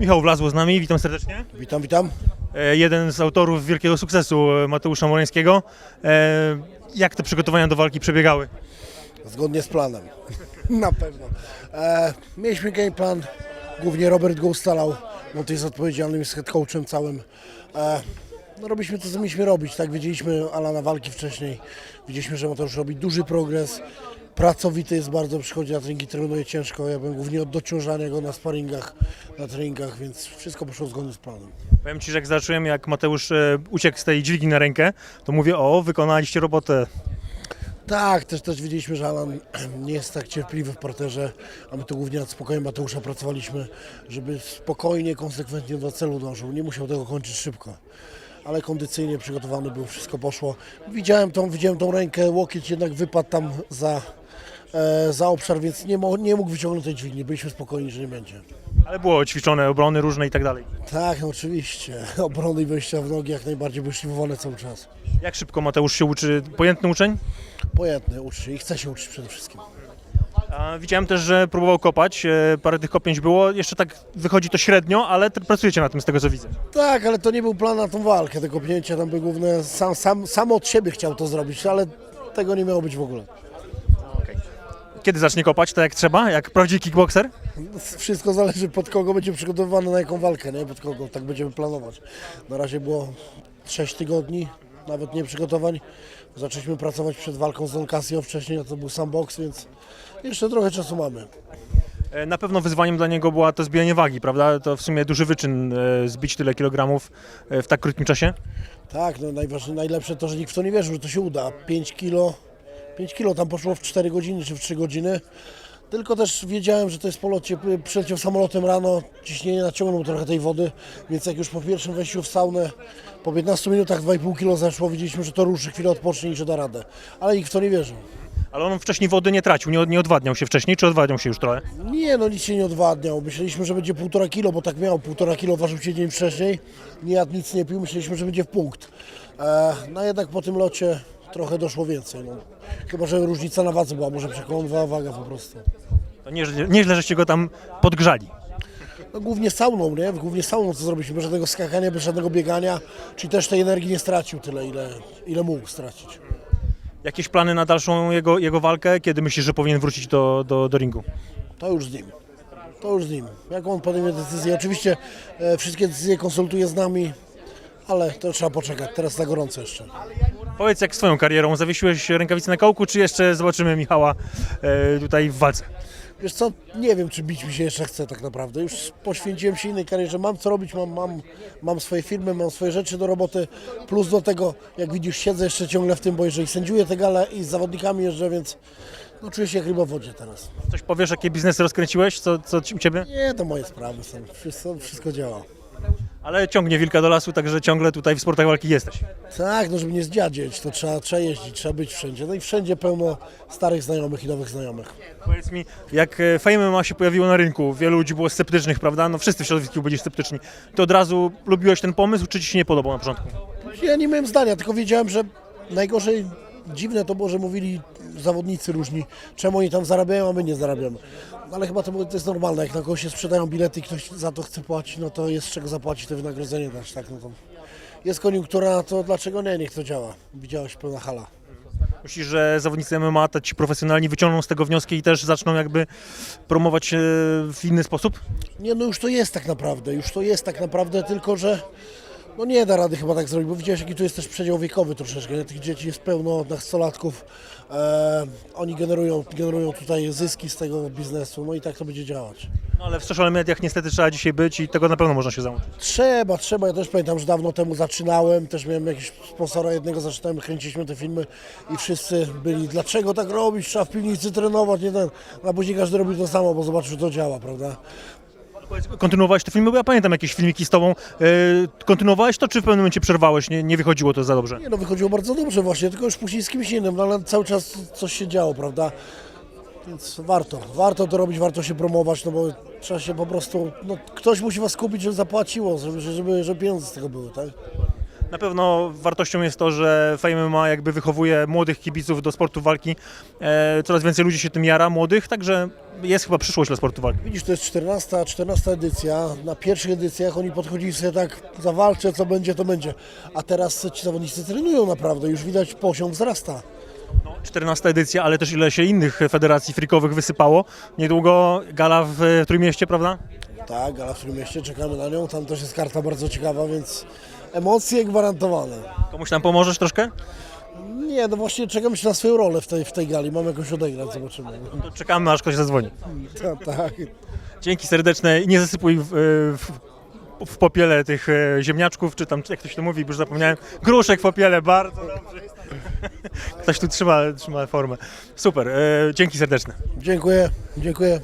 Michał Wlazło z nami, witam serdecznie. Witam, witam. E, Jeden z autorów wielkiego sukcesu e, Mateusza Morańskiego. E, Jak te przygotowania do walki przebiegały? Zgodnie z planem. Na pewno. E, mieliśmy game plan. Głównie Robert go ustalał, bo to jest odpowiedzialnym, jest head coachem całym. E, no robiliśmy to, co mieliśmy robić. Tak, wiedzieliśmy Alana walki wcześniej. Widzieliśmy, że Mateusz robi duży progres. Pracowity jest bardzo, przychodzi na treningi, trenuje ciężko. Ja byłem głównie od dociążania go na sparingach, na treningach, więc wszystko poszło zgodnie z planem. Powiem Ci, że jak zobaczyłem, jak Mateusz e, uciekł z tej dźwigni na rękę, to mówię, o, wykonaliście robotę. Tak, też, też wiedzieliśmy, że Alan nie jest tak cierpliwy w parterze, a my to głównie nad spokojem Mateusza pracowaliśmy, żeby spokojnie, konsekwentnie do celu dążył. Nie musiał tego kończyć szybko, ale kondycyjnie przygotowany był, wszystko poszło. Widziałem tą, widziałem tą rękę, łokieć jednak wypadł tam za, e, za obszar, więc nie, mo, nie mógł wyciągnąć tej dźwigni. Byliśmy spokojni, że nie będzie. Ale było ćwiczone, obrony różne i tak dalej. Tak, no oczywiście. Obrony i wejścia w nogi jak najbardziej były szlifowane cały czas. Jak szybko Mateusz się uczy? Pojętny uczeń? Pojętny, uczy i chce się uczyć przede wszystkim. A widziałem też, że próbował kopać, e, parę tych kopięć było. Jeszcze tak wychodzi to średnio, ale t- pracujecie na tym z tego co widzę. Tak, ale to nie był plan na tą walkę, te kopnięcia tam były główne, sam, sam, sam od siebie chciał to zrobić, ale tego nie miało być w ogóle. Kiedy zacznie kopać, tak jak trzeba, jak prawdziwy kickboxer? Wszystko zależy pod kogo będzie przygotowywany, na jaką walkę, nie? Pod kogo, tak będziemy planować. Na razie było 6 tygodni, nawet nie przygotowań. Zaczęliśmy pracować przed walką z Don Casio wcześniej, a to był sam boks, więc jeszcze trochę czasu mamy. E, Na pewno wyzwaniem dla niego była to zbijanie wagi, prawda? To w sumie duży wyczyn e, zbić tyle kilogramów e, w tak krótkim czasie. Tak, no najważniejsze, najlepsze to, że nikt w to nie wierzył, że to się uda. 5 kilo, 5 kilo tam poszło w 4 godziny czy w 3 godziny. Tylko też wiedziałem, że to jest polocie, przyleciał samolotem rano, ciśnienie naciągnął trochę tej wody, więc jak już po pierwszym wejściu w saunę, po 15 minutach 2,5 kilo zeszło, widzieliśmy, że to ruszy, chwilę odpocznie i że da radę. Ale nikt w to nie wierzył. Ale on wcześniej wody nie tracił, nie, nie odwadniał się wcześniej, czy odwadniał się już trochę? Nie, no nic się nie odwadniał. Myśleliśmy, że będzie 1,5 kilo, bo tak miał. 1,5 kilo ważył się dzień wcześniej. Nie jadł, nic nie pił. Myśleliśmy, że będzie w punkt. E, no jednak po tym locie trochę doszło więcej. No. Chyba, że różnica na wadze była. Może przekonywała waga po prostu. To nie, nieźle, żeście go tam podgrzali. No, głównie sauną, nie? Głównie sauną co zrobiliśmy. Bez żadnego skakania, bez żadnego biegania. Czyli też tej energii nie stracił tyle, ile, ile mógł stracić. Jakieś plany na dalszą jego, jego walkę? Kiedy myślisz, że powinien wrócić do, do, do ringu? To już z nim. To już z nim. Jak on podejmie decyzję. Oczywiście e, wszystkie decyzje konsultuje z nami, ale to trzeba poczekać. Teraz za gorąco jeszcze. Powiedz, jak swoją karierą zawiesiłeś rękawice na kołku, czy jeszcze zobaczymy Michała e, tutaj w walce? Wiesz co, nie wiem, czy bić mi się jeszcze chce tak naprawdę. Już poświęciłem się innej karierze, mam co robić, mam, mam, mam swoje firmy, mam swoje rzeczy do roboty, plus do tego, jak widzisz, siedzę jeszcze ciągle w tym, bo jeżeli sędziuję te gale i z zawodnikami jeżdżę, więc no, czuję się jak ryba w wodzie teraz. Coś powiesz, jakie biznesy rozkręciłeś? Co, co ci- u Ciebie? Nie, to moje sprawy są, wszystko, wszystko działa. Ale ciągnie wilka do lasu, także ciągle tutaj w sportach walki jesteś. Tak, no żeby nie zdziadzieć, to trzeba, trzeba jeździć, trzeba być wszędzie. No i wszędzie pełno starych znajomych i nowych znajomych. Powiedz mi, jak e, Fame MMA się pojawiło na rynku, wielu ludzi było sceptycznych, prawda? No wszyscy w środowisku byli sceptyczni. Ty od razu lubiłeś ten pomysł, czy ci się nie podobał na początku? Ja nie miałem zdania, tylko wiedziałem, że najgorzej dziwne to było, że mówili zawodnicy różni, czemu oni tam zarabiają, a my nie zarabiamy. No, ale chyba to, to jest normalne, jak na kogoś się sprzedają bilety i ktoś za to chce płacić, no to jest z czego zapłacić to wynagrodzenie też, tak, no to jest koniunktura, to dlaczego nie, niech to działa. Widziałeś pełna hala. Myślisz, że zawodnicy MMA, te ci profesjonalni wyciągną z tego wnioski i też zaczną jakby promować e, w inny sposób? Nie, no już to jest tak naprawdę, już to jest tak naprawdę, tylko że no nie da rady chyba tak zrobić, bo widziałeś jaki tu jest też przedział wiekowy troszeczkę, nie? tych dzieci jest pełno, nastolatków, e, oni generują, generują tutaj zyski z tego biznesu, no i tak to będzie działać. No ale w social mediach niestety trzeba dzisiaj być i tego na pewno można się zauczyć. Trzeba, trzeba, ja też pamiętam, że dawno temu zaczynałem, też miałem jakiegoś sponsora jednego, zaczynałem, kręciliśmy te filmy i wszyscy byli, dlaczego tak robić, trzeba w piwnicy trenować, nie ten, a później każdy robi to samo, bo zobaczył, że to działa, prawda? Kontynuowałeś te filmy, bo ja pamiętam jakieś filmiki z tobą. E, kontynuowałeś to, czy w pewnym momencie przerwałeś? Nie, nie wychodziło to za dobrze? Nie no, wychodziło bardzo dobrze właśnie, tylko już później z kimś innym, no ale cały czas coś się działo, prawda? Więc warto, warto to robić, warto się promować, no bo trzeba się po prostu, no ktoś musi was kupić, żeby zapłaciło, żeby, żeby, żeby pieniądze z tego były, tak? Na pewno wartością jest to, że Fame MMA jakby wychowuje młodych kibiców do sportu walki. E, coraz więcej ludzi się tym jara, młodych, także jest chyba przyszłość dla sportu walki. Widzisz, to jest 14, 14 edycja. Na pierwszych edycjach oni podchodzili sobie tak, zawalczę, co będzie, to będzie. A teraz ci zawodnicy trenują naprawdę, już widać poziom wzrasta. 14 edycja, ale też ile się innych federacji frikowych wysypało. Niedługo gala w Trójmieście, prawda? Tak, ale w którym mieście czekamy na nią, tam też jest karta bardzo ciekawa, więc emocje gwarantowane. Komuś tam pomożesz troszkę? Nie, no właśnie czekam się na swoją rolę w tej, w tej gali, mam jakąś odegrać, zobaczymy. To czekamy, aż ktoś zadzwoni. Tak, tak. Dzięki serdeczne i nie zasypuj w, w, w popiele tych e, ziemniaczków, czy tam, jak to się to mówi, już zapomniałem. Gruszek w popiele, bardzo dobrze. Ktoś tu trzyma, trzyma formę. Super, e, dzięki serdeczne. Dziękuję, dziękuję.